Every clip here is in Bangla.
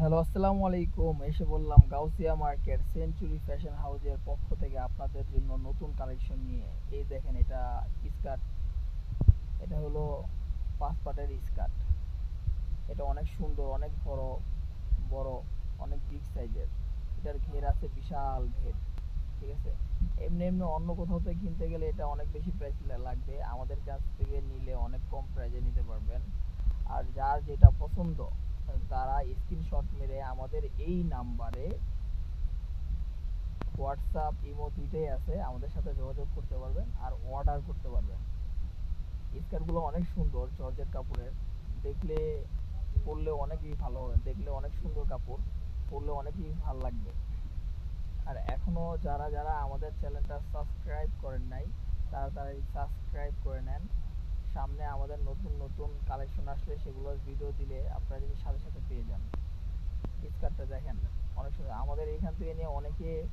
হ্যালো, আসসালামু আলাইকুম। এসে বললাম গাউসিয়া মার্কেট সেঞ্চুরি ফ্যাশন হাউসের পক্ষ থেকে আপনাদের জন্য নতুন কালেকশন নিয়ে। এই দেখেন এটা স্কার্ট এটা হলো পাঁচ পাটের স্কার্ট এটা অনেক সুন্দর, অনেক বড় বড়, অনেক বিগ সাইজের এটার ঘের আছে বিশাল ঘের, ঠিক আছে? এমনি এমনি অন্য কোথাও থেকে কিনতে গেলে এটা অনেক বেশি প্রাইস লাগবে। আমাদের কাছ থেকে নিলে অনেক কম প্রাইসে নিতে পারবেন। আর যার যেটা পছন্দ তারা স্ক্রিনশট মেরে আমাদের এই নাম্বারে হোয়াটসঅ্যাপ ইমো দুইটাই আছে, আমাদের সাথে যোগাযোগ করতে পারবেন আর অর্ডার করতে পারবেন। স্কার্টগুলো অনেক সুন্দর জর্জের কাপড়ের দেখলে, পরলে অনেকই ভালো হবে, দেখলে অনেক সুন্দর কাপড়, পরলে অনেকই ভালো লাগবে। আর এখনও যারা যারা আমাদের চ্যানেলটা সাবস্ক্রাইব করেন নাই, তারা তাড়াতাড়ি সাবস্ক্রাইব করে নেন। সামনে আমাদের নতুন নতুন কালেকশন আসলে সেগুলোর ভিডিও দিলে আপনারা যদি সাথে সাথে পেয়ে যান। স্কার্টটা দেখেন, অনেক সুন্দর। আমাদের এখান থেকে নিয়ে অনেকে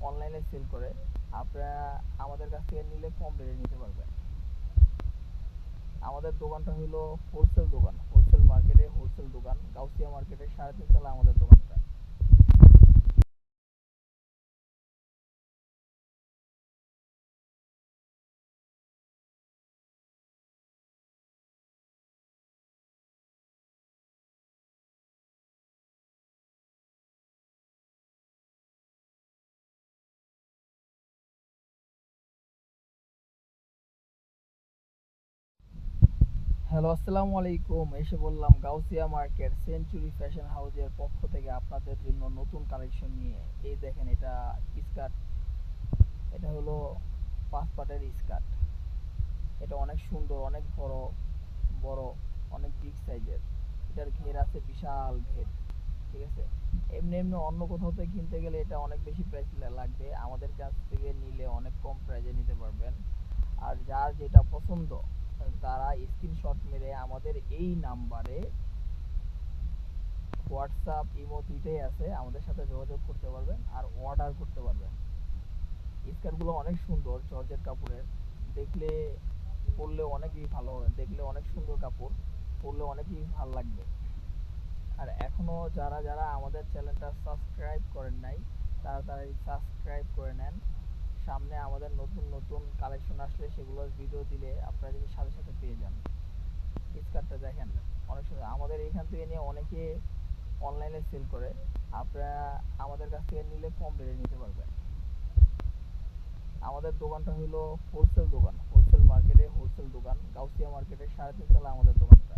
অনলাইনে সেল করে। আপনারা আমাদের কাছ থেকে নিলে কম রেটে নিতে পারবেন। আমাদের দোকানটা হলো হোলসেল দোকান। হোলসেল মার্কেটে হোলসেল দোকান। গাউসিয়া মার্কেটে সাড়ে তিনতলা আমাদের দোকানটা। হ্যালো, আসসালামু আলাইকুম। এসে বললাম গাউসিয়া মার্কেট সেঞ্চুরি ফ্যাশন হাউজের পক্ষ থেকে আপনাদের জন্য নতুন কালেকশন নিয়ে। এই দেখেন এটা স্কার্ট এটা হলো পাঁচ পাটের স্কার্ট এটা অনেক সুন্দর, অনেক বড় বড়, অনেক বিগ সাইজের এটার ঘের আছে বিশাল ঘের, ঠিক আছে? এমনি এমনি অন্য কোথাও থেকে কিনতে গেলে এটা অনেক বেশি প্রাইস লাগবে। আমাদের কাছ থেকে নিলে অনেক কম প্রাইসে নিতে পারবেন। আর যার যেটা পছন্দ তারা স্ক্রিনশট মেরে আমাদের এই নাম্বারে হোয়াটসঅ্যাপ ইমো দুইটাই আছে, আমাদের সাথে যোগাযোগ করতে পারবেন আর অর্ডার করতে পারবেন। স্কার্টগুলো অনেক সুন্দর জর্জের কাপড়ের দেখলে, পরলে অনেকই ভালো হবে, দেখলে অনেক সুন্দর কাপড়, পরলে অনেকই ভালো লাগবে। আর এখনও যারা যারা আমাদের চ্যানেলটা সাবস্ক্রাইব করেন নাই, তারা তাড়াতাড়ি সাবস্ক্রাইব করে নেন। সামনে আমাদের নতুন নতুন কালেকশন আসলে সেগুলোর ভিডিও দিলে আপনারা যদি সাথে সাথে পেয়ে যান। স্কার্টটা দেখেন, অনেক সুন্দর। আমাদের এখান থেকে নিয়ে অনেকে অনলাইনে সেল করে। আপনারা আমাদের কাছ থেকে নিলে কম রেটে নিতে পারবেন। আমাদের দোকানটা হলো হোলসেল দোকান। হোলসেল মার্কেটে হোলসেল দোকান। গাউসিয়া মার্কেটে সাড়ে তিনতলা আমাদের দোকানটা।